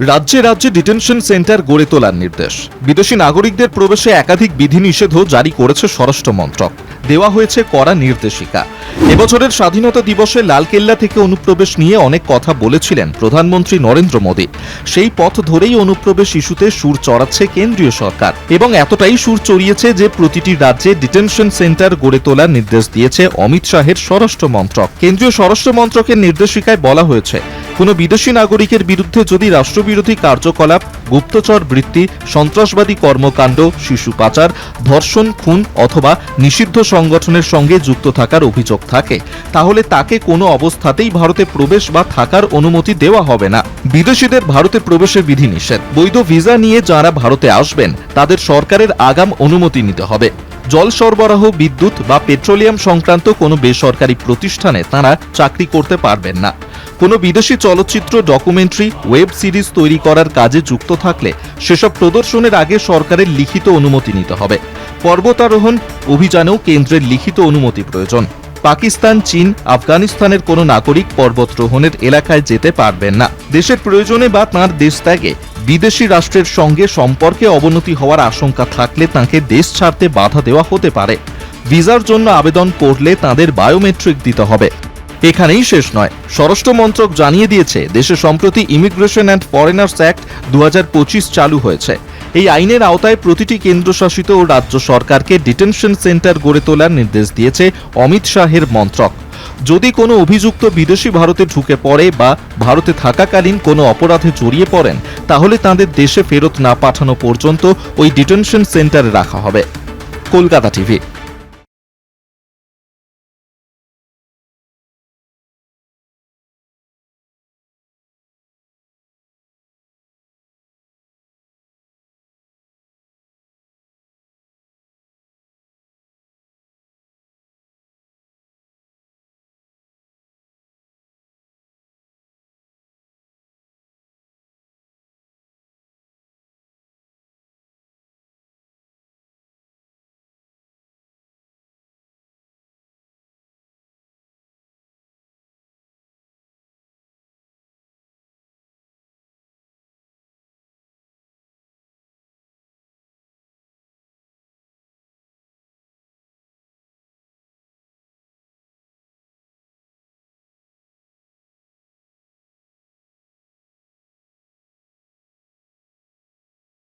রাজ্যে রাজ্যে detention centre গড়ে তোলার নির্দেশ। বিদেশি নাগরিকদের প্রবেশে একাধিক বিধিনিষেধও জারি করেছে স্বরাষ্ট্র মন্ত্রক। দেওয়া হয়েছে কড়া নির্দেশিকা। এবছরের স্বাধীনতা দিবসে লালকেল্লা থেকে অনুপ্রবেশ নিয়ে অনেক কথা বলেছিলেন প্রধানমন্ত্রী নরেন্দ্র মোদী। সেই পথ ধরেই অনুপ্রবেশ ইস্যুতে সুর চড়াচ্ছে কেন্দ্রীয় সরকার এবং এতটাই সুর চড়িয়েছে যে প্রতিটি রাজ্যে ডিটেনশন সেন্টার গড়ে তোলার নির্দেশ দিয়েছে অমিত শাহের স্বরাষ্ট্র মন্ত্রক। কেন্দ্রীয় স্বরাষ্ট্র মন্ত্রকের নির্দেশিকায় বলা হয়েছে কোনো বিদেশি নাগরিকের বিরুদ্ধে যদি রাষ্ট্রবিরোধী কার্যকলাপ, গুপ্তচর বৃত্তি, সন্ত্রাসবাদী কর্মকাণ্ড, শিশু পাচার, ধর্ষণ, খুন অথবা নিষিদ্ধ সংগঠনের সঙ্গে যুক্ত থাকার অভিযোগ থাকে, তাহলে তাকে কোনো অবস্থাতেই ভারতে প্রবেশ বা থাকার অনুমতি দেওয়া হবে না। বিদেশিদের ভারতে প্রবেশের বিধিনিষেধ। বৈধ ভিসা নিয়ে যারা ভারতে আসবেন, তাদের সরকারের আগাম অনুমতি নিতে হবে। জল সরবরাহ, বিদ্যুৎ বা পেট্রোলিয়াম সংক্রান্ত কোনো বেসরকারি প্রতিষ্ঠানে তারা চাকরি করতে পারবেন না। কোনো বিদেশি চলচ্চিত্র ডকুমেন্টারি ওয়েব সিরিজ তৈরি করার কাজে যুক্ত থাকলে সেসব প্রদর্শনের আগে সরকারের লিখিত অনুমতি নিতে হবে। পর্বতারোহণ অভিযানেও কেন্দ্রের লিখিত অনুমতি প্রয়োজন। পাকিস্তান, চীন, আফগানিস্তানের কোনো নাগরিক পর্বতরোহণের এলাকায় যেতে পারবেন না। দেশের প্রয়োজনে বা তাঁর দেশ ত্যাগে বিদেশি রাষ্ট্রের সঙ্গে সম্পর্কে অবনতি হওয়ার আশঙ্কা থাকলে তাঁকে দেশ ছাড়তে বাধা দেওয়া হতে পারে। ভিসার জন্য আবেদন করলে তাদের বায়োমেট্রিক দিতে হবে। এখানেই শেষ নয়। স্বরাষ্ট্র মন্ত্রক জানিয়ে দিয়েছে, দেশে সম্প্রতি ইমিগ্রেশন অ্যান্ড ফরেনার্স অ্যাক্ট দু হাজার পঁচিশ চালু হয়েছে। এই আইনের আওতায় প্রতিটি কেন্দ্রশাসিত ও রাজ্য সরকারকে ডিটেনশন সেন্টার গড়ে তোলার নির্দেশ দিয়েছে অমিত শাহের মন্ত্রক। যদি কোনো অভিযুক্ত বিদেশি ভারতে ঢুকে পড়ে বা ভারতে থাকাকালীন কোনো অপরাধে জড়িয়ে পড়েন, তাহলে তাদের দেশে ফেরত না পাঠানো পর্যন্ত ওই ডিটেনশন সেন্টারে রাখা হবে। কলকাতা টিভি